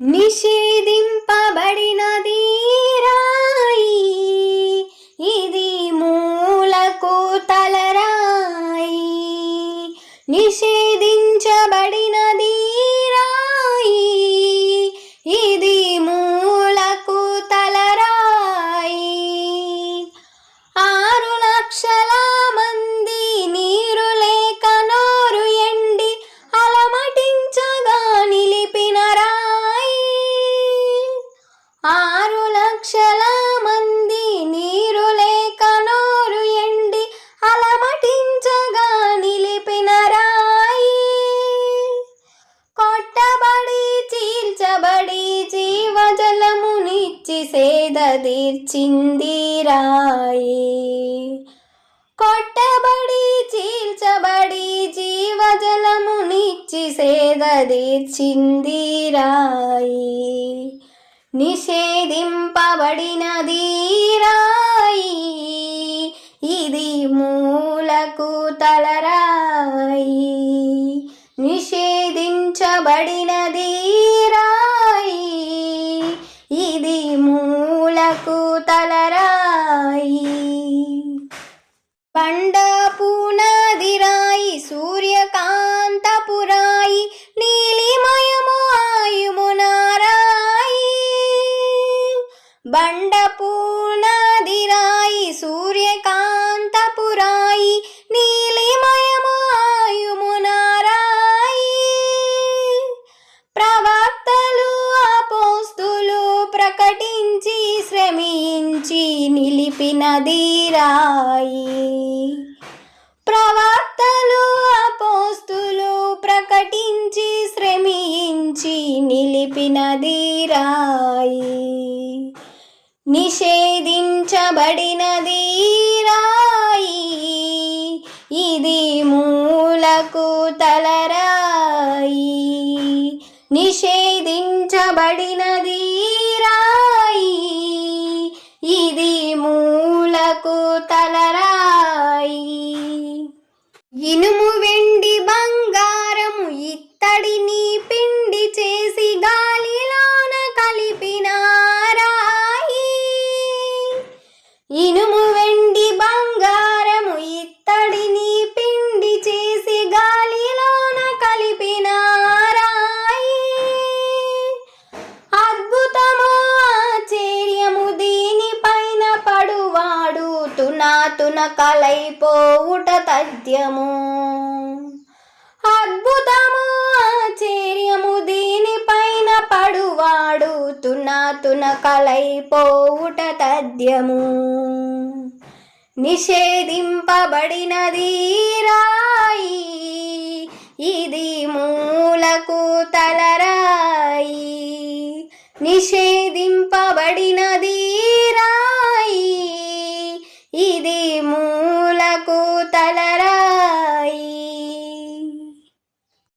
నిషేధింపబడినది రాయి ఇది మూలకు తలరాయి. నిషే ఆరు లక్షల మంది నీరు లేక నోరు ఎండి అలమటించగా నిలిపిన రాయి. కొట్టబడి చీల్చబడి జీవజలమునిచ్చి సేద తీర్చింది రాయి. కొట్టబడి చీల్చబడి జీవజలమునిచ్చి సేద తీర్చింది రాయి. నిషేధింపబడినదీరా బండ సూర్యకాంతపురాయి నీలిమయము ఆయుమునారాయి ప్రవక్తలు అపోస్తులు ప్రకటించి శ్రమించి నిలిపినదిరాయి. ప్రవక్తలు అపోస్తులు ప్రకటించి శ్రమించి నిలిపినదిరాయి. నిషేధించబడినది రాయి. ఇది మూలకు తలరాయి. నిషేధించబడినది నాతున కలైపోవుట తథ్యము. అద్భుతము ఆశ్చర్యము దీనిపైన పడువాడు తునాతున కలైపోవుట తథ్యము. నిషేధింపబడినది రాయి ఇది మూలకు తలరాయి. నిషేధ ఇది